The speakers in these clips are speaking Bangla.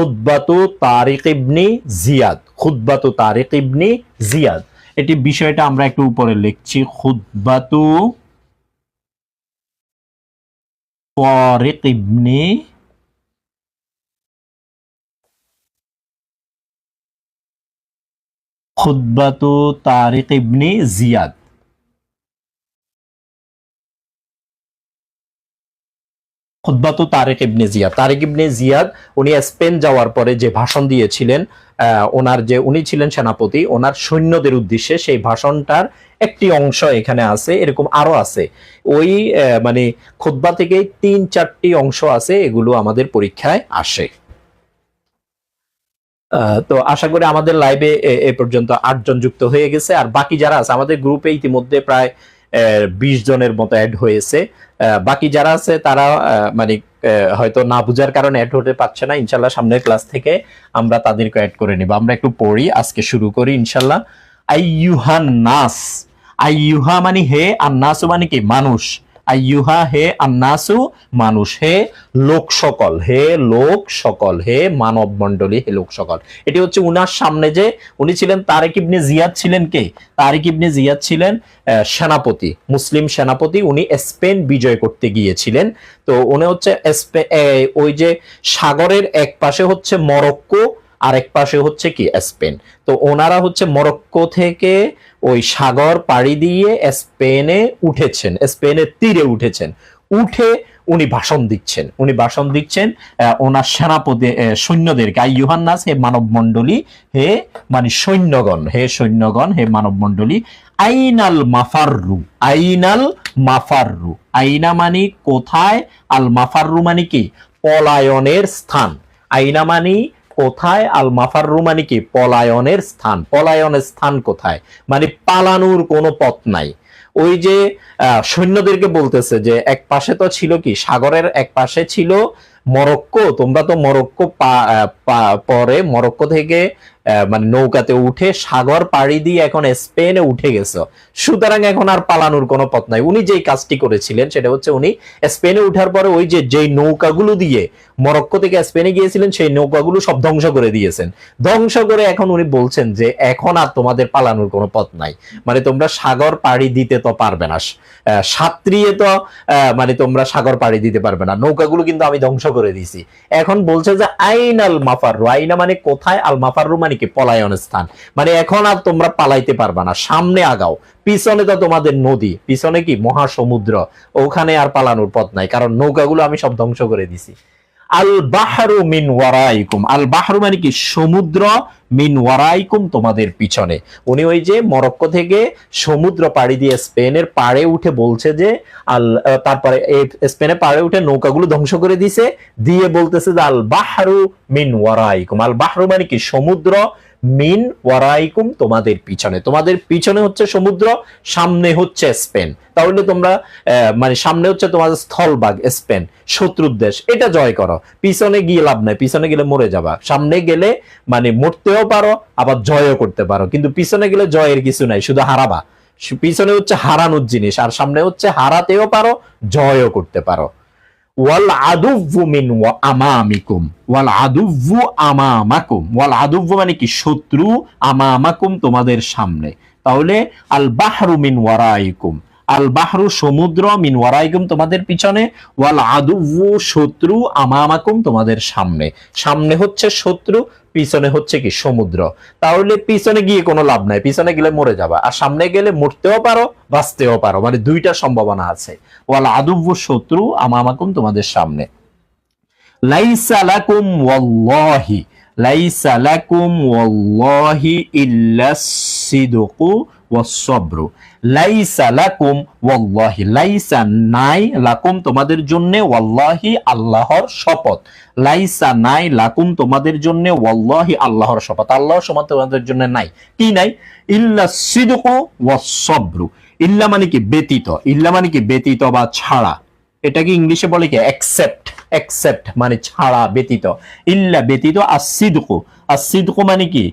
খুদ্বাতু তারিক ইবনি জিয়াদ খুদ্বাতু তারিক ইবনি জিয়াদ। এটি বিষয়টা আমরা একটু উপরে লিখছি খুদ্বাতু তারিক ইবনি খুদ্বাতু তারিক ইবনি জিয়াদ। খুদ্বাতু তারেক ইবনে জিয়াদ। তারেক ইবনে জিয়াদ, উনি স্পেন যাওয়ার পরে যে ভাষণ দিয়েছিলেন ওনার যে, উনি ছিলেন সেনাপতি, ওনার সৈন্যদের উদ্দেশ্যে সেই ভাষণটার একটি অংশ এখানে আছে, এরকম আরও আছে। ওই মানে খুদ্া থেকে তিন চারটি অংশ আছে, এগুলো আমাদের পরীক্ষায় আসে। তো আশা করি আমাদের লাইভে এ পর্যন্ত আটজন যুক্ত হয়ে গেছে, আর বাকি যারা আছে, আমাদের গ্রুপে ইতিমধ্যে প্রায় বিশ জনের মতো অ্যাড হয়েছে। বাকি যারা আছে, তারা মানে হয়তো না বুঝার কারণে অ্যাড হতে পারছে না। ইনশাল্লাহ সামনের ক্লাস থেকে আমরা তাদেরকে অ্যাড করে নিব। আমরা একটু পড়ি, আজকে শুরু করি ইনশাল্লাহ। আই আইয়ুহান নাস। আই আইয়ুহা মানে হে, আর নাসু মানে কি? মানুষ। আইয়ুহা হে আন্নাসু মানুষ, হে লোক সকল, হে লোক সকল, হে মানব মণ্ডলী, হে লোক সকল। এটি হচ্ছে উনার সামনে যে উনি ছিলেন তারেক ইবনে জিয়াদ ছিলেন কে? তারেক ইবনে জিয়াদ ছিলেন সেনাপতি, মুসলিম সেনাপতি। উনি স্পেন বিজয় করতে গিয়েছিলেন। তো উনি হচ্ছে ওই যে সাগরের এক পাশে হচ্ছে মরক্কো আর এক পাশে হচ্ছে কি, স্পেন। তো ওনারা হচ্ছে মরক্কো থেকে ওই সাগর পাড়ি দিয়ে স্পেনে উঠেছেন, স্পেনের তীরে উঠেছেন। উঠে উনি ভাষণ দিচ্ছেন। উনি ভাষণ দিচ্ছেন ওনার সেনাপতি সৈন্যদেরকে, আই, ইউহান্নাস, হে মানব মণ্ডলী হে মানে সৈন্যগণ, হে সৈন্যগণ, হে মানব মণ্ডলী আইনাল মাফাররু আইনাল মাফাররু। আইনা মানে কোথায়? আল মাফাররু মানে কি? পলায়নের স্থান। আইনা মানে কোথায়? আল মাফার রুমানি কি? পলায়নের স্থান। পলায়নের স্থান কোথায়? মানে পালানোর কোনো পথ নাই। ওই যে সৈন্যদেরকে বলতেছে যে, এক পাশে তো ছিল কি? সাগরের এক পাশে ছিল মরক্কো। তোমরা তো মরক্কো পরে মরক্কো থেকে মানে নৌকাতে উঠে সাগর পাড়ি দিয়ে এখন স্পেনে উঠে গেছো। সুতরাং এখন আর পালানোর কোনো পথ নাই। উনি যেই কাজটি করেছিলেন, সেটা হচ্ছে উনি স্পেনে উঠার পরে ওই যে, যেই নৌকাগুলো দিয়ে মরক্কো থেকে স্পেনে গিয়েছিলেন, সেই নৌকাগুলো সব ধ্বংস করে দিয়েছেন। ধ্বংস করে এখন উনি বলছেন যে, এখন আর তোমাদের পালানোর কোনো পথ নাই। মানে তোমরা সাগর পাড়ি দিতে তো পারবে না। সাত্রিয়ে তো মানে তোমরা সাগর পাড়ি দিতে পারবে না। নৌকাগুলো কিন্তু আমি ধ্বংস করে দিয়েছি। এখন বলছে যে, আইন আল মাফাররু আইনা মানে কোথায়? আল মাফাররু মানে কি পলায়ন স্থান? মানে এখন আর তোমরা পালাইতে পারবা না। সামনে আগাও। পিছনে তো তোমাদের নদী। পিছনে কি? মহাসমুদ্র। ওখানে আর পালানোর পথ নাই। কারণ নৌকাগুলো আমি সব ধ্বংস করে দিছি। আল বাহরু মিন ওয়ারাইকুম। আল বাহরু মানে কি? সমুদ্র মিন ওয়ারাইকুম তোমাদের পিছনে। উনি ওই যে মরক্কো থেকে সমুদ্র পাড়ি দিয়ে স্পেনের পাড়ে উঠে বলছে যে, আল তারপরে স্পেনের পাড়ে উঠে নৌকাগুলো ধ্বংস করে দিছে। দিয়ে বলতেছে যে আল বাহরু মিন ওয়ারাইকুম। আল বাহরু মানে কি? সমুদ্র মিন ওয়ারাইকুম তোমাদের পিছনে। তোমাদের পিছনে হচ্ছে সমুদ্র, সামনে হচ্ছে স্পেন। তাহলে তোমরা মানে সামনে হচ্ছে তোমাদের স্থলভাগ, স্পেন, শত্রুর দেশ। এটা জয় করো। পিছনে গিয়ে লাভ নাই। পিছনে গেলে মরে যাবা। সামনে গেলে মানে মরতেও পারো, আবার জয়ও করতে পারো। কিন্তু পিছনে গেলে জয়ের কিছু নাই, শুধু হারাবা। পিছনে হচ্ছে হারানোর জিনিস, আর সামনে হচ্ছে হারাতেও পারো, জয়ও করতে পারো। ওয়াল আদুভু মিন আমামিকুম। ওয়াল আদুভু আমামাকুম। ওয়াল আদুভু মানে কি? শত্রু আমামাকুম তোমাদের সামনে। তাহলে আল বাহরু মিন ওয়ারাইকুম। আল বাহরু সমুদ্র মিন ওয়ারাইকুম তোমাদের পিছনে ওয়াল আদুভু শত্রু আমামাকুম তোমাদের সামনে। সামনে হচ্ছে শত্রু, পিছনে হচ্ছে কি সমুদ্র। তাহলে পিছনে গিয়ে কোনো লাভ নাই, পিছনে গেলে মরে যাবা। আর সামনে গেলে মরতেও পারো, বাঁচতেও পারো মানে দুইটা সম্ভাবনা আছে। ওয়াল আদুব্য শত্রু আমামাকুম তোমাদের সামনে। লাইসা লাকুম ওয়াল্লাহি, লাইসা লাকুম ওয়াল্লাহি ইল্লা সিদকু ওয়াসসাবরু লাইসা লাকুম ওয়াল্লাহি লাইসা নাই লাকুম তোমাদের জন্য ওয়াল্লাহি আল্লাহর শপথ। লাইসা নাই লাকুম তোমাদের জন্য ওয়াল্লাহি আল্লাহর শপথ। আল্লাহর শপথ তোমাদের জন্য নাই। কি নাই? ইল্লা সিদকু ওয়াসসাবরু ইল্লা মানে কি? ব্যতীত। ইল্লা মানে কি? ব্যতীত বা ছাড়া। এটাকে ইংলিশে বলে কি? অ্যাকসেপ্ট অ্যাকসেপ্ট মানে ছাড়া, ব্যতীত। ইল্লা ব্যতীত আসিদকু আসিদকু মানে কি?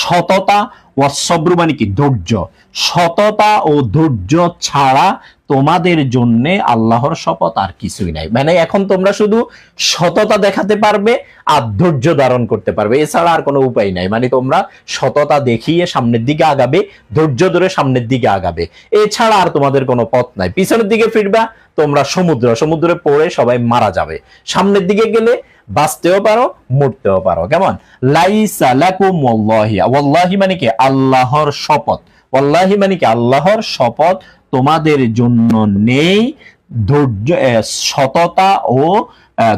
সততা ওয়াসব্রু মানে কি? ধৈর্য। সততা ও ধৈর্য ছাড়া তোমাদের জন্য আল্লাহর শপথ আর কিছুই নাই। মানে এখন তোমরা শুধু সততা দেখাতে পারবে আর ধৈর্য ধারণ করতে পারবে। এছাড়া আর কোনো উপায় নাই। মানে তোমরা সততা দেখিয়ে সামনের দিকে আগাবে, ধৈর্য ধরে সামনের দিকে আগাবে। এছাড়া আর তোমাদের কোনো পথ নাই। পিছনের দিকে ফিরবা, তোমরা সমুদ্র, সমুদ্রে পড়ে সবাই মারা যাবে। সামনের দিকে গেলে বাঁচতেও পারো, মরতেও পারো। কেমন? লাইসা লাকুম ওয়াল্লাহি মানে কি? আল্লাহর শপথ। ওয়াল্লাহি মানে কি? আল্লাহর শপথ তোমাদের জন্য নেই। ধৈর্য সততা ও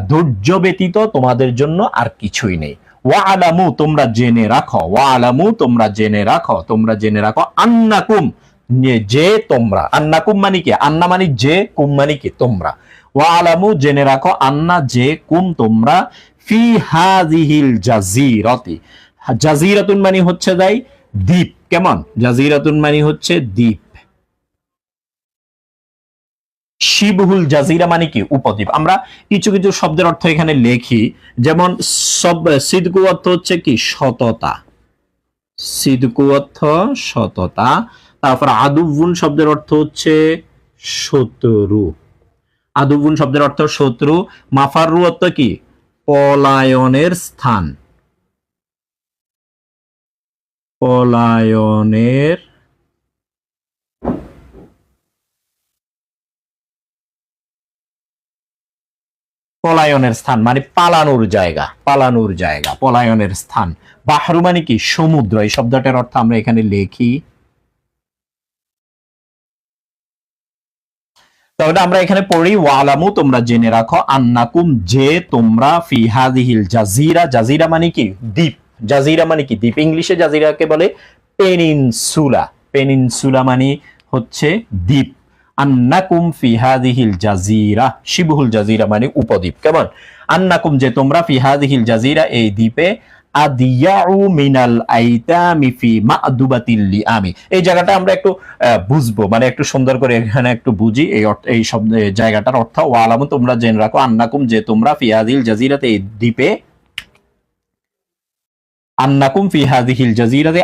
ধৈর্য ব্যতীত তোমাদের জন্য আর কিছুই নেই। ওয়া আলামু তোমরা জেনে রাখো। ওয়া আলামু তোমরা জেনে রাখো। তোমরা জেনে রাখো আন্নাকুম যে তোমরা। আন্নাকুম মানে কি? আন্না মানে যে, কুম মানে কি? তোমরা। ওয়া আলামু জেনে রাখো, আন্না যে কুম তোমরা, ফি হাজিহিল জাজিরাতি জাজিরাতুন মানে হচ্ছে দাই দ্বীপ। কেমন? জাজিরাতুন মানে হচ্ছে দ্বীপ। শিবহুল জাজিরা মানে কি? উপদ্বীপ। আমরা কিছু কিছু শব্দের অর্থ এখানে লেখি, যেমন সব, সিদকু অর্থ হচ্ছে কি? সততা। সিদকু অর্থ সততা। তারপর আদুবুন শব্দের অর্থ হচ্ছে শত্রু। আদুবুন শব্দের অর্থ শত্রু মাফারু অর্থ কি? পলায়নের স্থান। পলায়নের পলায়নের স্থান মানে পালানোর জায়গা পালানোর জায়গা, পলায়নের স্থান। বাহরু মানে কি? সমুদ্র। এই শব্দটার অর্থ আমরা এখানে লিখি তাহলে আমরা এখানে পড়ি, ওয়ালামু তোমরা জেনে রাখো, আন্নাকুম যে তোমরা ফি হাদিহিল জাজিরা জাজিরা মানে কি? দ্বীপ। জাজিরা মানে কি? দ্বীপ। ইংলিশে জাজিরাকে বলে পেনিনসুলা। পেনিনসুলা মানে হচ্ছে দ্বীপ। আন্নাকুম ফি হাদিহিল জাজিরা শিবহুল জাজিরা মানে উপদ্বীপ। কেমন? আন্নাকুম যে তোমরা ফি হাদিহিল জাজিরা এই দ্বীপে বুঝব। মানে একটু সুন্দর করে একটু বুঝি তোমরা আন্নাকুম জাজিরাতে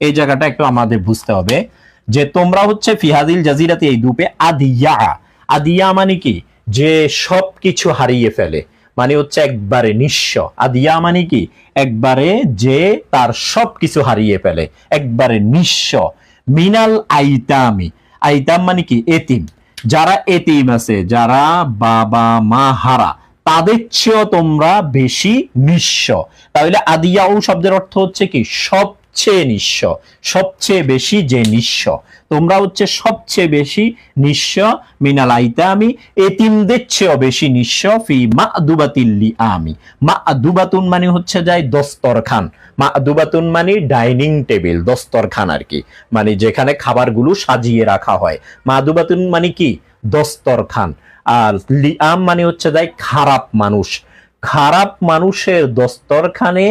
এই জায়গাটা একটু আমাদের বুঝতে হবে যে তোমরা হচ্ছে ফিহাদিল জাজিরাতে এই দ্বীপে আদিয়া। আদিয়া মানে কি? যে সব কিছু হারিয়ে ফেলে। মানে হচ্ছে একবারে নিঃস্ব। আদিয়া মানে কি? একবারে যে তার সব কিছু হারিয়ে ফেলে। একবারে নিঃস্ব। মিনাল আইতামি। আইতাম মানে কি? এতিম। যারা এতিম আছে, যারা বাবা মা হারা, তাদের চেয়েও তোমরা বেশি নিঃস্ব। তাহলে আদিয়াউ শব্দের অর্থ হচ্ছে কি? সবচেয়ে নিঃস্ব, সবচেয়ে বেশি যে নিঃস্ব। তোমরা হচ্ছে সবচেয়ে বেশি নিঃস্ব মিনাল আমি, এতিমদের চেয়েও বেশি নিঃস্ব, ফি মা দুবাতিল্লি আমি মা দুবাতুন মানে হচ্ছে যায় দস্তরখান। মা দুবাতুন মানে ডাইনিং টেবিল, দস্তরখান আর কি। মানে যেখানে খাবারগুলো সাজিয়ে রাখা হয়। মা দুবাতুন মানে কি? দস্তরখান। আর লিআম মানে হচ্ছে যায় খারাপ মানুষ। খারাপ মানুষের দস্তরখানে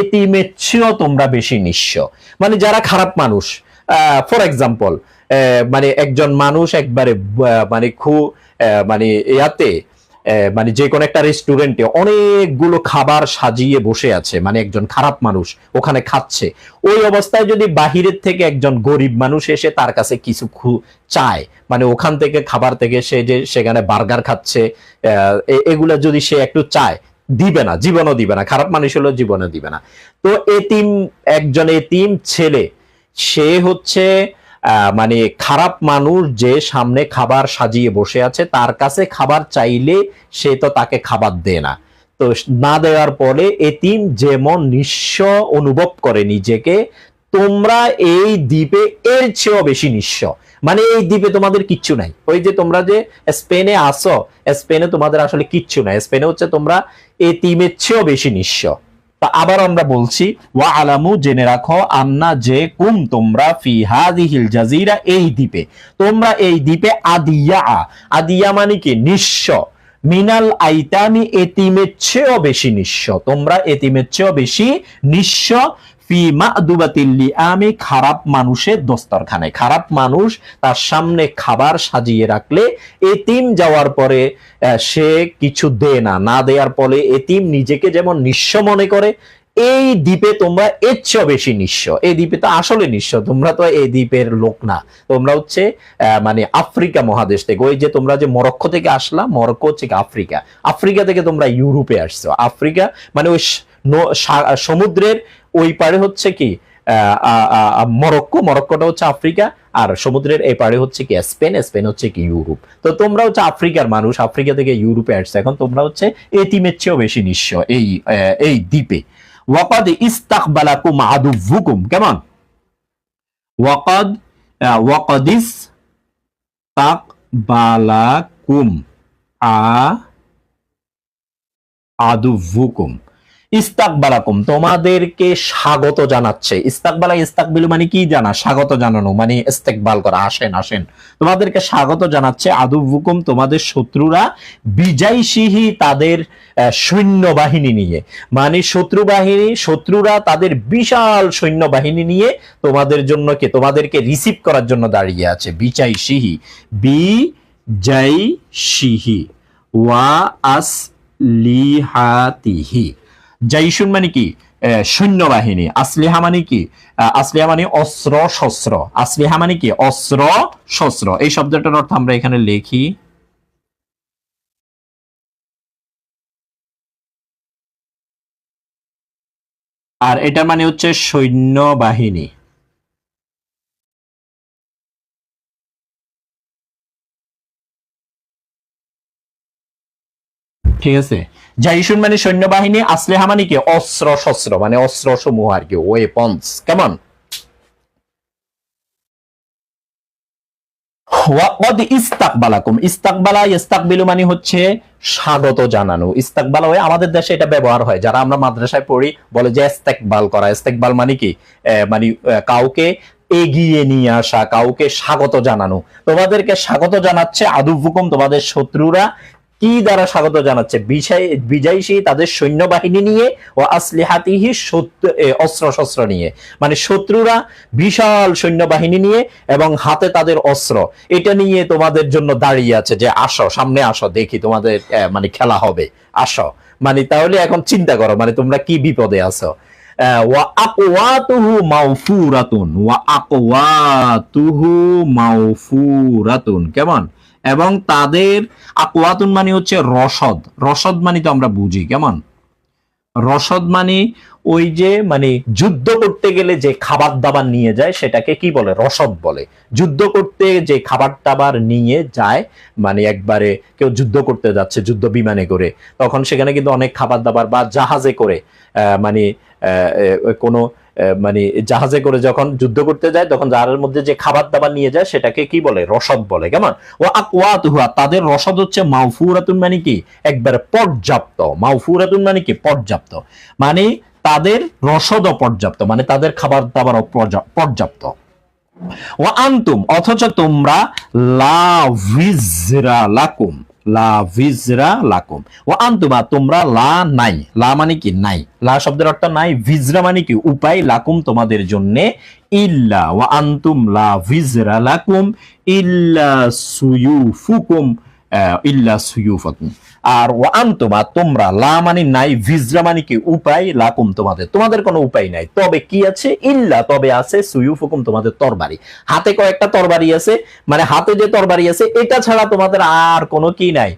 এতিমের চেয়েও তোমরা বেশি নিঃস্ব। মানে যারা খারাপ মানুষ ফর এক্সাম্পল মানে একজন মানুষ একবারে মানে খুব মানে ইয়াতে মানে যে কোনো একটা রেস্টুরেন্টে অনেকগুলো খাবার সাজিয়ে বসে আছে মানে একজন খারাপ মানুষ ওখানে খাচ্ছে। ওই অবস্থায় যদি বাহিরের থেকে একজন গরিব মানুষ এসে তার কাছে কিছু খু- চায় মানে ওখান থেকে খাবার থেকে সে যে সেখানে বার্গার খাচ্ছে এগুলা যদি সে একটু চায় দিবে না, জীবনও দিবে না, খারাপ মানুষ হলেও জীবনে দিবে না। তো এতিম একজন এতিম ছেলে, সে হচ্ছে মানে খারাপ মানুষ যে সামনে খাবার সাজিয়ে বসে আছে, তার কাছে খাবার চাইলে সে তো তাকে খাবার দেয় না। তো না দেওয়ার পরে এতিম যেমন নিঃস্ব অনুভব করে নিজেকে, তোমরা এই দ্বীপে এর চেয়েও বেশি নিঃস্ব। মানে এই দ্বীপে তোমাদের কিচ্ছু নাই। ওই যে তোমরা যে স্পেনে আসো, স্পেনে তোমাদের আসলে কিচ্ছু নাই। স্পেনে হচ্ছে তোমরা এতিমের চেয়েও বেশি নিঃস্ব। আবার আমরা বলছি ওয়া আলামু জেনে রাখো, আন্না যে কুম তোমরা ফি হাদিহিল জাজিরা এই দ্বীপে। তোমরা এই দ্বীপে আদিয়া। আদিয়া মানে কি? নিঃস্ব। মিনাল আইতামি এতিমের চেয়েও বেশি নিঃস্ব। তোমরা এতিমের চেয়েও বেশি নিঃস্ব। আমি খারাপ মানুষের দস্তরখানে খারাপ মানুষ তার সামনে খাবার সাজিয়ে রাখলে এতিম যাওয়ার পরে সে কিছু দে না। না দেওয়ার ফলে এতিম নিজেকে যেমন নিঃস্ব মনে করে, এই দ্বীপে তোমরা এর চেয়েও বেশি নিঃস্ব। এই দ্বীপে তো আসলে নিঃস্ব, তোমরা তো এই দ্বীপের লোক না। তোমরা হচ্ছে মানে আফ্রিকা মহাদেশ থেকে, ওই যে তোমরা যে মরক্কো থেকে আসলা, মরক্কো হচ্ছে আফ্রিকা। আফ্রিকা থেকে তোমরা ইউরোপে আসছো। আফ্রিকা মানে ওই সমুদ্রের ওই পারে হচ্ছে কি মরক্কো মরক্কোটা হচ্ছে আফ্রিকা আর সমুদ্রের এই পারে হচ্ছে কি স্পেন স্পেন হচ্ছে কি ইউরোপ। তো তোমরা হচ্ছে আফ্রিকার মানুষ আফ্রিকা থেকে ইউরোপে আসছে এখন তোমরা হচ্ছে এতিমের চেয়েও বেশি নিঃস্ব এই এই দ্বীপে। ওয়াকাদ ইস্তাকবালাকুম আদুভুকুম কেমন? ওয়াকাদ আহ, ওয়াকাদ ইস্তাকবালাকুম আ আদুভুকুম। ইস্তাকবালাকুম, তোমাদেরকে স্বাগত জানাচ্ছে। ইস্তাকবালা, ইস্তাকবিল মানে কি জানা? স্বাগত জানানো মানে ইস্তেকবাল করা। আসেন আসেন। তোমাদেরকে স্বাগত জানাচ্ছে আদুভুকুম তোমাদের শত্রুরা বিজয় সিহি তাদের সৈন্যবাহিনী নিয়ে। মানে শত্রু বাহিনী শত্রুরা তাদের বিশাল সৈন্যবাহিনী নিয়ে তোমাদের জন্য কে? তোমাদেরকে রিসিভ করার জন্য দাঁড়িয়ে আছে। বিজয় সিহি বি জয় সিহি ওয়া আস লিহাতিহি জাইশুন মানে কি? সৈন্যবাহিনী। আসলিহা মানে কি? আসলিহা মানে অস্ত্র শস্ত্র আসলিহা মানে কি? অস্ত্র শস্ত্র এই শব্দটার অর্থ আমরা এখানে লিখি। আর এটা মানে হচ্ছে সৈন্যবাহিনী। ঠিক আছে? জাইশুন মানে সৈন্যবাহিনী, আসলেহা মানে কি? অস্ত্র শস্ত্র মানে অস্ত্র সমূহ আর কি ওয়েপন্স কেমন মানে হচ্ছে স্বাগত জানানো। ইস্তাকবালা হয়ে আমাদের দেশে এটা ব্যবহার হয়। যারা আমরা মাদ্রাসায় পড়ি, বলে যে ইস্তেকবাল করা। ইস্তেকবাল মানে কি? মানে কাউকে এগিয়ে নিয়ে আসা, কাউকে স্বাগত জানানো। তোমাদেরকে স্বাগত জানাচ্ছে আদুভুকুম তোমাদের শত্রুরা। কি দ্বারা স্বাগত জানাচ্ছে? বিজয় তাদের সৈন্যবাহিনী নিয়ে ও আসলিহাতিহি অস্ত্র শস্ত্র নিয়ে। মানে শত্রুরা বিশাল সৈন্যবাহিনী নিয়ে এবং হাতে তাদের অস্ত্র। এটা নিয়ে তোমাদের জন্য দাঁড়িয়ে আছে যে আসো, সামনে আসো, দেখি তোমাদের মানে খেলা হবে। আসো। মানে তাহলে এখন চিন্তা করো মানে তোমরা কি বিপদে আছো? ওয়া আকওয়াতুহু মাউফুরাতুন ওয়া আকওয়াতুহু মাউফুরাতুন কেমন? এবং তাদের আকওয়াতুন মানে হচ্ছে রসদ। রসদ মানে তো আমরা বুঝি। কেমন? রসদ মানে ওই যে মানে যুদ্ধ করতে গেলে যে খাবার দাবার নিয়ে যায়, সেটাকে কি বলে? রসদ বলে। যুদ্ধ করতে যে খাবার টাবার নিয়ে যায় মানে একবারে কেউ যুদ্ধ করতে যাচ্ছে, যুদ্ধ বিমানে করে, তখন সেখানে কিন্তু অনেক খাবার দাবার বা জাহাজে করে মানে কোনো মানে জাহাজে করে যখন যুদ্ধ করতে যায়, তখন জাহাজের মধ্যে যে খাবার দাবার নিয়ে যায়, সেটাকে কি বলে? রসদ বলে, কেমন? ও আকওয়াতুহা, তাদের রসদ হচ্ছে মাউফুরাতুন মানে কি? একবারে পর্যাপ্ত। মাউফুরাতুন মানে কি? পর্যাপ্ত। মানে তাদের রসদ পর্যাপ্ত মানে তাদের খাবার পর্যা- পর্যাপ্ত। ও আন্তুম, অথচ তোমরা লাকুম। লা ভিজরা লাকুম। ও আন্তুমা, তোমরা লা নাই। লা মানে কি? নাই। লা শব্দের অর্থ নাই। ভিজরা মানে কি? উপায় লাকুম তোমাদের জন্য। ইল্লা, ওয়া আন্তুম লা ভিজরা লাকুম। ইল্লা সুয়ুফুকুম ইল্লা সুয়ুফাকুম। আর ওয়া আনতুমা, তোমরা লা মানে নাই ভিজরা মানে কি উপায় লাকুম তোমাদের। তোমাদের কোনো উপায় নাই। তবে কি আছে? ইল্লা, তবে আছে সুয়ুফুকুম তোমাদের তরবারি। হাতে কয়েকটা তরবারি আছে মানে হাতে যে তরবারি আছে, এটা ছাড়া তোমাদের আর কোনো কি নাই।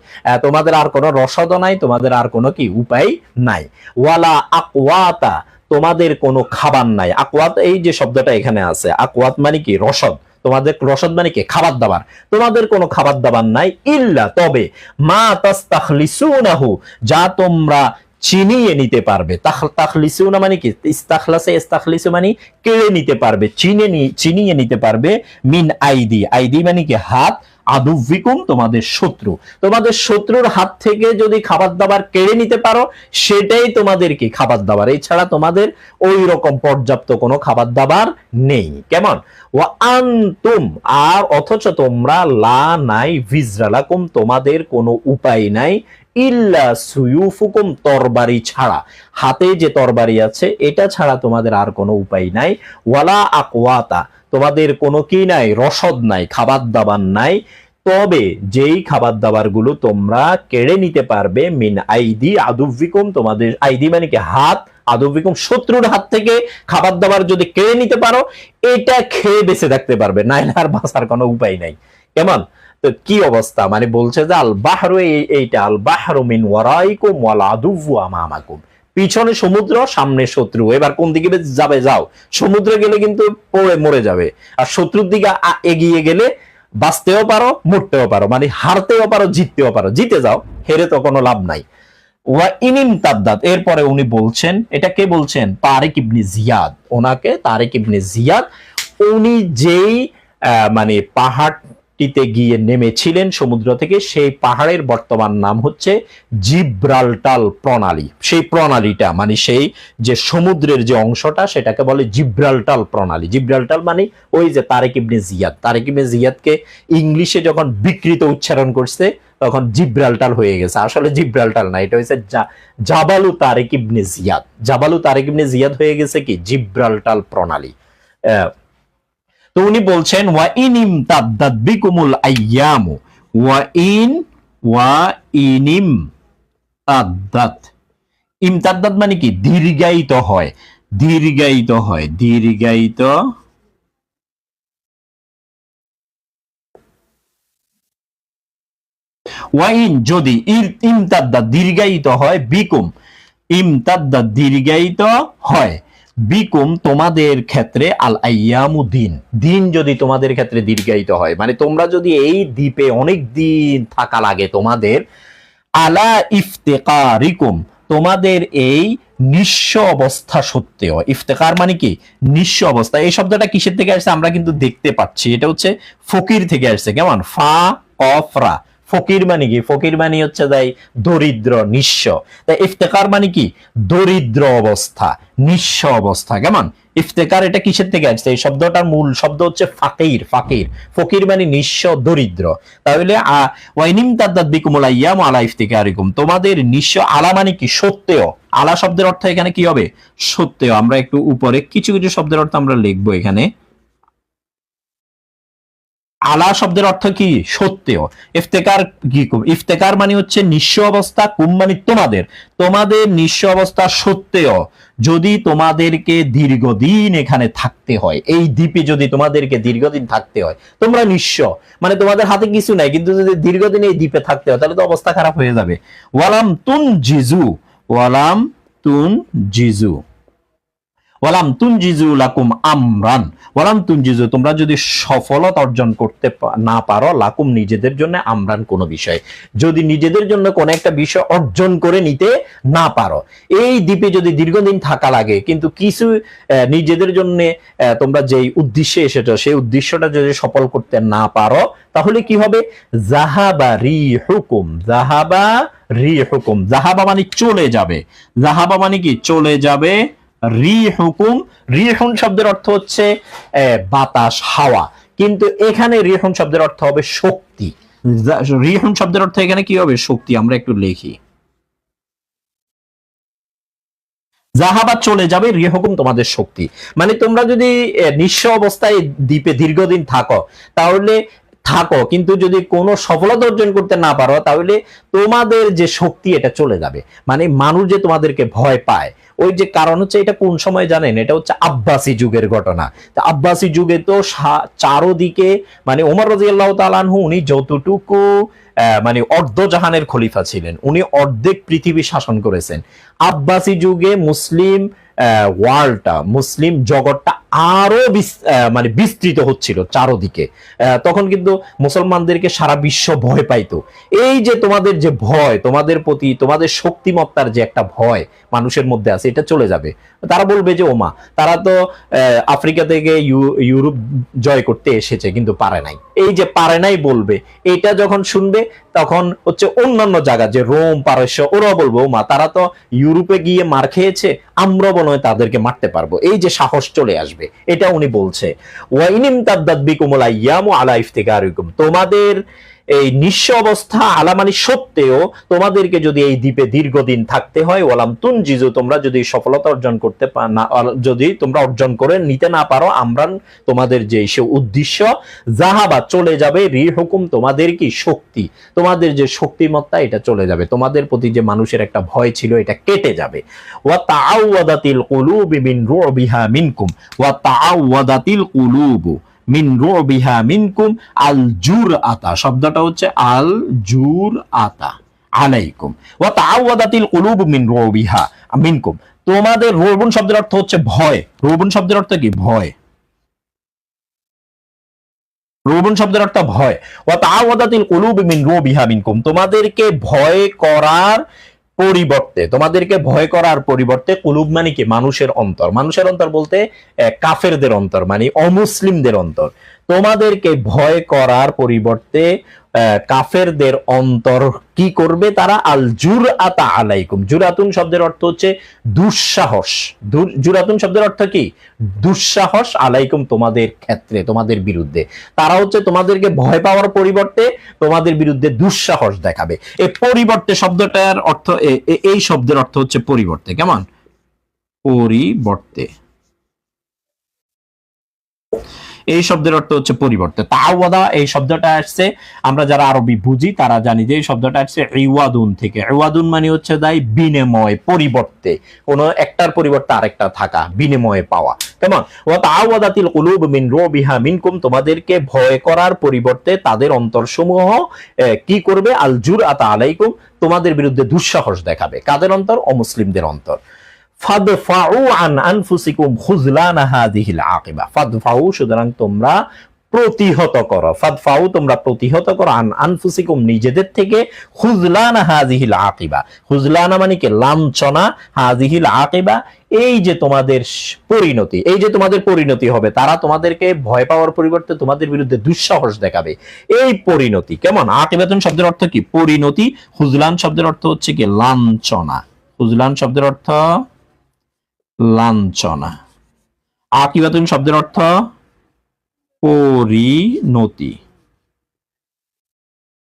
তোমাদের আর কোনো রসদ নাই, তোমাদের আর কোনো কি উপায় নাই। ওয়ালা আকওয়াতা, তোমাদের কোনো খাবার নাই। আকওয়াত, এই যে শব্দটা এখানে আছে, আকওয়াত মানে কি? রসদ। তোমাদের রসদ মানে কি? খাবার দাবার তোমাদের কোনো খাবার দাবার নাই ইল্লা তবে মা তাস্তাখলিসুনাহু, যা তোমরা চিনিয়ে নিতে পারবে। তাখ- তাখলিসুনা মানে কি? ইস্তাখলাসে ইস্তাখলিসু মানে কেড়ে নিতে পারবে চিনে চিনিয়ে নিতে পারবে, মিন আইদি। আইদি মানে কি? হাত আদুভিকুম তোমাদের শত্রু। তোমাদের শত্রুর হাত থেকে যদি খাবার দাবার কেড়ে নিতে পারো, সেটাই তোমাদের কি খাবার দাবার এছাড়া তোমাদের ওই রকম পর্যাপ্ত কোনো খাবার দাবার নেই। কেমন? ও আন্তুম, আর অথচ তোমরা লা নাই ভিজরালাকুম তোমাদের কোনো উপায় নাই, ইল্লা সুয়ুফুকুম, তরবারি ছাড়া। হাতে যে তরবারি আছে, এটা ছাড়া তোমাদের আর কোনো উপায় নাই। ওয়ালা আকওয়াতা তোমাদের কোনো কি নাই, রসদ নাই খাবার দাবার নাই। তবে যেই খাবার দাবারগুলো তোমরা কেড়ে নিতে পারবে, মিন আইদি আদুভিকুম তোমাদের আইদি মানে কি? হাত আদুভিকুম শত্রুর হাত থেকে খাবার দাবার যদি কেড়ে নিতে পারো, এটা খেয়ে বেঁচে থাকতে পারবে। নাইলে আর বাঁচার কোনো উপায় নাই। কেমন? তো কি অবস্থা? মানে বলছে যে আল বাহরু এইটা আল বাহরু মিন ওয়ারাইকুম ওয়াল আদুভু আমামাকুম। পিছনে সমুদ্র, সামনে শত্রু। এবার কোন দিকে যাবে? যাও। সমুদ্রে গেলে কিন্তু পড়ে, মরে যাবে। আর শত্রুর দিকে এগিয়ে গেলে বাঁচতেও পারো, মরতেও পারো। মানে হারতেও পারো, জিততেও পারো। জিতে যাও, হেরে তো কোনো লাভ নাই। এরপরে উনি বলছেন, এটা কে বলছেন? তারেক ইবনে জিয়াদ। ওনাকে তারেক ইবনে জিয়াদ। উনি যেই মানে পাহাড়টিতে গিয়ে নেমেছিলেন সমুদ্র থেকে, সেই পাহাড়ের বর্তমান নাম হচ্ছে জিব্রাল্টাল প্রণালী। সেই প্রণালীটা মানে সেই যে সমুদ্রের যে অংশটা, সেটাকে বলে জিব্রাল্টাল প্রণালী। জিব্রাল্টাল মানে ওই যে তারেক ইবনে জিয়াদ। তারেক ইবনে জিয়াদকে ইংলিশে যখন বিকৃত উচ্চারণ করছে, তখন জিব্রাল্টাল হয়ে গেছে। আসলে জিব্রাল্টাল না, এটা হচ্ছে জা- জাবালু তারেক ইবনে জিয়াদ। জাবালু তারেক ইবনে জিয়াদ হয়ে গেছে কি? জিব্রাল্টাল প্রণালী। তো উনি বলছেন, ওয়া ইন ইমতাদ্দাত বিকুমুল আইয়ামু ওয়া ইন, ওয়া ইনিম তাদ্দাত ইমতাদ্দাত মানে কি? দীর্ঘায়িত হয়। দীর্ঘায়িত হয়। দীর্ঘায়িত ওয়াইন যদি ইমতাদ্দা দীর্ঘায়িত হয়, বিকুম। ইমতাদ্দা দীর্ঘায়িত হয়। বিকুম তোমাদের ক্ষেত্রে আল আইয়ামু দিন। দিন যদি তোমাদের ক্ষেত্রে দীর্ঘায়িত হয় মানে তোমরা যদি এই দ্বীপে অনেক দিন থাকা লাগে তোমাদের, আলা ইফতেকারিকুম, তোমাদের এই নিঃস্ব অবস্থা সত্ত্বেও, ইফতেকার মানে কি? নিঃস্ব অবস্থা। এই শব্দটা কিসের থেকে আসছে আমরা কিন্তু দেখতে পাচ্ছি। এটা হচ্ছে ফকির থেকে আসছে। কেমন? ফা কফরা ফকির মানে কি? ফকির মানে হচ্ছে তাই দরিদ্র, নিঃস্ব। তাই ইফতেকার মানে কি? দরিদ্র অবস্থা, নিঃস্ব অবস্থা। কেমন? ইফতেকার এটা কিসের থেকে আসছে? এই শব্দটার মূল শব্দ হচ্ছে ফাকির ফাকির। ফকির মানে নিঃস্ব, দরিদ্র। তাহলে ওয়াইনিম তাদ্দাত বিকুমুল আইয়াম আলা ইফতিকারিকুম। তোমাদের নিঃস্ব আলা মানে কি? সত্যেও আলা শব্দের অর্থ এখানে কি হবে? সত্যেও আমরা একটু উপরে কিছু কিছু শব্দের অর্থ আমরা লিখব এখানে। আলা শব্দের অর্থ কি? সত্যেও ইফতেকার কি ইফতেকার মানে হচ্ছে নিঃস্ব অবস্থা, কুম মানে তোমাদের। তোমাদের নিঃস্ব অবস্থা সত্ত্বেও যদি তোমাদেরকে দীর্ঘদিন এখানে থাকতে হয়, এই দ্বীপে যদি তোমাদেরকে দীর্ঘদিন থাকতে হয়, তোমরা নিঃস্ব। মানে তোমাদের হাতে কিছু নাই, কিন্তু যদি দীর্ঘদিন এই দ্বীপে থাকতে হয়, তাহলে তো অবস্থা খারাপ হয়ে যাবে। ওয়ালাম তুন জিজু। ওয়ালাম তুন জিজু। ওয়ালাম তুনজিজু লাকুম আমরান। ওয়ালাম তুনজিজু তোমরা যদি সফলতা অর্জন করতে না পারো, লাকুম নিজেদের জন্য আমরান কোনো বিষয়। যদি নিজেদের জন্য কোনো একটা বিষয় অর্জন করে নিতে না পারো। এই দ্বীপে যদি দীর্ঘদিন থাকা লাগে, কিন্তু কিছু নিজেদের জন্য তোমরা যেই উদ্দেশ্যে এসেছ, সেই উদ্দেশ্যটা যদি সফল করতে না পারো, তাহলে কি হবে? জাহাবা রি হুকুম জাহাবা রি হুকুম জাহাবা মানে চলে যাবে। জাহাবা মানে কি? চলে যাবে রি হুকুম রিহুন শব্দের অর্থ হচ্ছে বাতাস, হাওয়া। কিন্তু এখানে রিহুন শব্দের অর্থ হবে শক্তি। রিহুন শব্দের অর্থ এখানে কি হবে? শক্তি, আমরা একটু লিখি। জাহাবাদ চলে যাবে, রিহুকুম তোমাদের শক্তি। মানে তোমরা যদি নিঃস্ব অবস্থায় দ্বীপে দীর্ঘদিন থাকো, তাহলে থাকো, কিন্তু যদি কোনো সফলতা অর্জন করতে না পারো, তাহলে তোমাদের যে শক্তি এটা চলে যাবে। মানে মানুষ যে তোমাদেরকে ভয় পায়, ওই যে কারণ হচ্ছে এটা কোন সময় জানেন? এটা হচ্ছে আব্বাসী যুগের ঘটনা। তা আব্বাসি যুগে তো চারোদিকে মানে ওমর রাজিয়াল্লাহ তালানহু উনি যতটুকু মানে অর্ধ জাহানের খলিফা ছিলেন, উনি অর্ধেক পৃথিবী শাসন করেছেন। আব্বাসী যুগে মুসলিম ওয়ার্ল্ডটা মুসলিম জগৎটা আরও মানে বিস্তৃত হচ্ছিল চারোদিকে। তখন কিন্তু মুসলমানদেরকে সারা বিশ্ব ভয় পাইতো। এই যে তোমাদের যে ভয়, তোমাদের প্রতি, তোমাদের শক্তিমত্তার যে একটা ভয় মানুষের মধ্যে আছে, এটা চলে যাবে। তারা বলবে যে, ওমা, তারা তো আফ্রিকা থেকে ইউরোপ জয় করতে এসেছে, কিন্তু পারে নাই। এই যে পারে নাই বলবে, এটা যখন শুনবে, তখন হচ্ছে অন্যান্য জায়গা, যে রোম, পারস্য, ওরাও বলব, ওমা, তারা তো ইউরোপে গিয়ে মার খেয়েছে আমরা হয় তাদেরকে মারতে পারব। এই যে সাহস চলে আসবে। এটা উনি বলছে। ওয়াইনিম তাদ্দাত বিকুমুল আইয়ামু আলা ইফতিকারিকুম। তোমাদের এই নিঃস্ব অবস্থা আলামানি সত্ত্বেও তোমাদেরকে যদি এই দ্বীপে দীর্ঘদিন থাকতে হয় ওলাম তুন জিজু তোমরা যদি সফলতা অর্জন করতে না যদি তোমরা অর্জন করে নিতে না পারো আমরা তোমাদের যে সে উদ্দেশ্য জাহাবা চলে যাবে রি হুকুম তোমাদের কি শক্তি? তোমাদের যে শক্তিমত্তা, এটা চলে যাবে। তোমাদের প্রতি যে মানুষের একটা ভয় ছিল, এটা কেটে যাবে। ওয়া তাআওয়াদাতিল কুলুবি মিন রুবিহা মিনকুম। ওয়া তাআওয়াদাতিল কুলুবু। মিন রুবিহা মিনকুম আল জুর আতা, শব্দটা হচ্ছে আল জুর আতা, আলাইকুম। কুলুব মিন মিনকুম। তোমাদের রুবুন শব্দের অর্থ হচ্ছে ভয়। রুবুন শব্দের অর্থ কি? ভয়। রুবুন শব্দের অর্থ ভয়। ওয়া তাআওয়াদাতিল কুলুব মিন রুবিহা মিনকুম। তোমাদেরকে ভয় করার পরিবর্তে, তোমাদেরকে ভয় করার পরিবর্তে কুলুব মানে কি? মানুষের অন্তর। মানুষের অন্তর বলতে কাফেরদের অন্তর মানে অমুসলিমদের অন্তর। তোমাদেরকে ভয় করার পরিবর্তে কাফেরদের অন্তর কি করবে? তারা আল জুর আতা আলাইকুম। জুরাতুন শব্দের অর্থ হচ্ছে দুঃসাহস। জুরাতুন শব্দের অর্থ কি? দুঃসাহস আলাইকুম তোমাদের ক্ষেত্রে, তোমাদের বিরুদ্ধে। তারা হচ্ছে তোমাদেরকে ভয় পাওয়ার পরিবর্তে তোমাদের বিরুদ্ধে দুঃসাহস দেখাবে। এই পরিবর্তে শব্দটার অর্থ, এ- এ- এই শব্দের অর্থ হচ্ছে পরিবর্তে। কেমন? পরিবর্তে। এই শব্দের অর্থ হচ্ছে পরিবর্তে। তাওয়াদা এই শব্দটা আসছে, আমরা যারা আরবি বুঝি তারা জানি যে এই শব্দটা আসছে ইওয়াদুন থেকে। ইওয়াদুন মানে হচ্ছে দাই বিনিময়, পরিবর্তে। কোন একটার পরিবর্তে আরেকটা থাকা, বিনিময়ে পাওয়া। কেমন? ওয়া তাওয়াদাতিল কুলুব মিন রুবিহা মিনকুম, তোমাদেরকে ভয় করার পরিবর্তে তাদের অন্তরসমূহ কি করবে? আল জুর আতা আলাইকুম, তোমাদের বিরুদ্ধে দুঃসাহস দেখাবে। কাদের অন্তর? অমুসলিমদের অন্তর। ফাদফাউ আন আনফুসিকুম খুজলানা হাদিহিল আকিবা। ফাদফাউ সুতরাং তোমরা প্রতিহত করো। ফাদফাউ তোমরা প্রতিহত করো আন আনফুসিকুম নিজেদের থেকে খুজলানা হাদিহিল আকিবা। খুজলানা মানে কি? লাঞ্ছনা হাদিহিল আকিবা। এই যে তোমাদের পরিণতি, এই যে তোমাদের পরিণতি হবে, তারা তোমাদেরকে ভয় পাওয়ার পরিবর্তে তোমাদের বিরুদ্ধে দুঃসাহস দেখাবে। এই পরিণতি, কেমন? আকিবাতুন শব্দের অর্থ কি? পরিণতি। হুজলান শব্দের অর্থ হচ্ছে কি? লাঞ্ছনা। হুজলান শব্দের অর্থ লাঞ্ছনা। আকিবাতুন শব্দের অর্থ পরিণতি।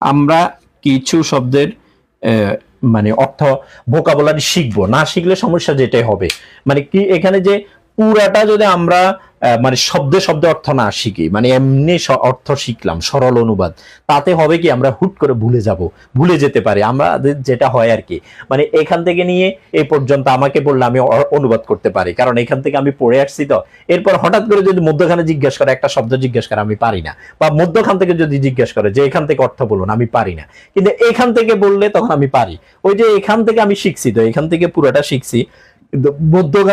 আমরা কিছু শব্দের মানে অর্থ ভোকাবুলারি শিখব। না শিখলে সমস্যা যেটাই হবে। মানে কি, এখানে যে পুরাটা যদি আমরা মানে শব্দে শব্দে অর্থ না শিখি মানে এমনি অর্থ শিখলাম, সরল অনুবাদ, তাতে হবে কি আমরা হুট করে ভুলে যাব, ভুলে যেতে পারি আমাদের যেটা হয় আর কি। মানে এখান থেকে নিয়ে এই পর্যন্ত আমাকে বললে আমি অনুবাদ করতে পারি, কারণ এখান থেকে আমি পড়ে আসছি তো। এরপর হঠাৎ করে যদি মধ্যখানে জিজ্ঞেস করে, একটা শব্দ জিজ্ঞেস করে, আমি পারি না। বা মধ্যখান থেকে যদি জিজ্ঞেস করে যে, এখান থেকে অর্থ বলুন আমি পারি না। কিন্তু এখান থেকে বললে তখন আমি পারি। ওই যে এখান থেকে আমি শিখছি তো, এখান থেকে পুরোটা শিখছি। কিন্তু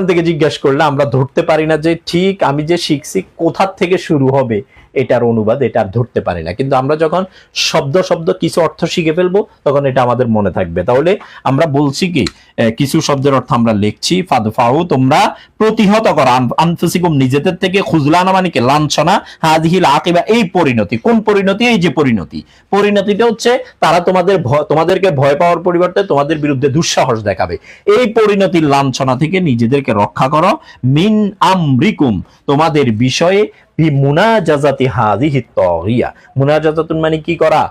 থেকে জিজ্ঞাসা করলে আমরা ধরতে পারি না যে ঠিক আমি যে শিখছি কোথার থেকে শুরু হবে। এটার অনুবাদ, এটা আর ধরতে পারি না। কিন্তু আমরা যখন শব্দ শব্দ কিছু অর্থ শিখে ফেলব, তখন এটা আমাদের মনে থাকবে। তাহলে আমরা বলছি কি কিছু শব্দের অর্থ আমরা লিখছি, ফাদফাউ, তোমরা প্রতিহত করো। আন- আনফুসিকুম, নিজেদের থেকে খুজলানা মানে কি লাঞ্ছনা হাদিহিল আকিবা এই পরিণতি। কোন পরিণতি? এই যে পরিণতি। পরিণতিটা হচ্ছে তারা তোমাদের তোমাদেরকে ভয় পাওয়ার পরিবর্তে তোমাদের বিরুদ্ধে দুঃসাহস দেখাবে। এই পরিণতির লাঞ্ছনা থেকে নিজেদেরকে রক্ষা করো। মিন আমরিকুম, তোমাদের বিষয়ে মুনাজাজাতি হাদিহি তগিয়া মুনাজাজাতুন মানে কি করা?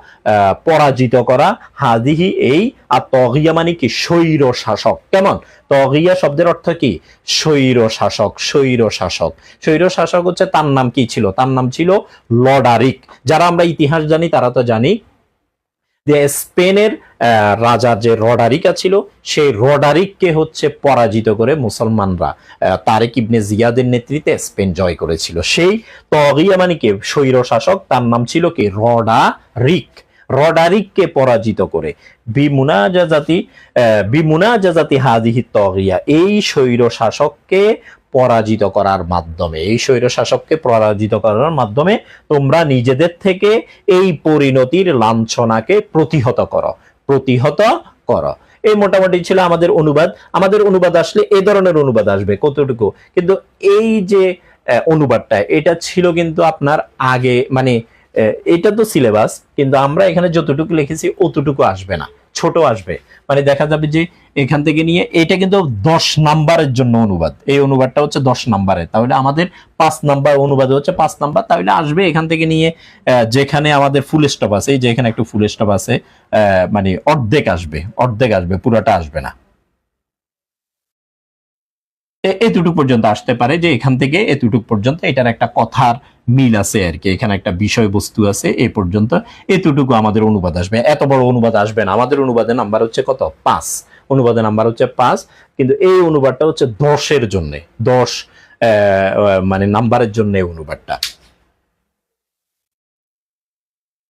পরাজিত করা। হাদিহি এই, আর তগিয়া মানে কি? স্বৈর শাসক কেমন? তগিয়া শব্দের অর্থ কি? স্বৈর শাসক স্বৈর শাসক স্বৈর শাসক হচ্ছে তার নাম কি ছিল? তার নাম ছিল লডারিক। যারা আমরা ইতিহাস জানি, তারা তো জানি যে স্পেনের আহ, রাজা যে রডারিকা ছিল সেই রডারিককে হচ্ছে পরাজিত করে মুসলমানরা তারেক ইবনে জিয়াদের নেতৃত্বে স্পেন জয় করেছিল। সেই তগিয়া মানে কে স্বৈর শাসক তার নাম ছিল কি? রডা রডারিক। রডারিককে পরাজিত করে। বিমুনাজাতি আহ, বিমুনাজাতি হাদিহি তগিয়া এই স্বৈর শাসককে পরাজিত করার মাধ্যমে এই স্বৈর শাসককে পরাজিত করার মাধ্যমে তোমরা নিজেদের থেকে এই পরিণতির লাঞ্ছনাকে প্রতিহত করো। প্রতিহত কর। এই মোটামুটি ছিল আমাদের অনুবাদ। আমাদের অনুবাদ আসলে এ ধরনের অনুবাদ আসবে, কতটুকু? কিন্তু এই যে অনুবাদটা, এটা ছিল কিন্তু আপনার আগে মানে এটা তো সিলেবাস কিন্তু আমরা এখানে যতটুকু লিখেছি, অতটুকু আসবে না। ছোট আসবে। মানে দেখা যাবে যে এখান থেকে নিয়ে এটা কিন্তু দশ নাম্বারের জন্য অনুবাদ। এই অনুবাদটা হচ্ছে দশ নাম্বারের। তাহলে আমাদের পাঁচ নাম্বার অনুবাদ হচ্ছে পাঁচ নাম্বার। তাহলে আসবে এখান থেকে নিয়ে যেখানে আমাদের ফুল স্টপ আছে, এই যে এখানে একটু ফুল স্টপ আছে মানে অর্ধেক আসবে অর্ধেক আসবে, পুরোটা আসবে না। এতটুকু পর্যন্ত আসতে পারে যে এখান থেকে এতটুকু পর্যন্ত এটার একটা কথার মিল আছে আর কি। এখানে একটা বিষয়বস্তু আছে, এ পর্যন্ত এতটুকু আমাদের অনুবাদ আসবে। এত বড় অনুবাদ আসবে না। আমাদের অনুবাদের নাম্বার হচ্ছে কত? পাঁচ। অনুবাদের নাম্বার হচ্ছে পাঁচ, কিন্তু এই অনুবাদটা হচ্ছে দশের জন্যে, দশ মানে নাম্বারের জন্য অনুবাদটা।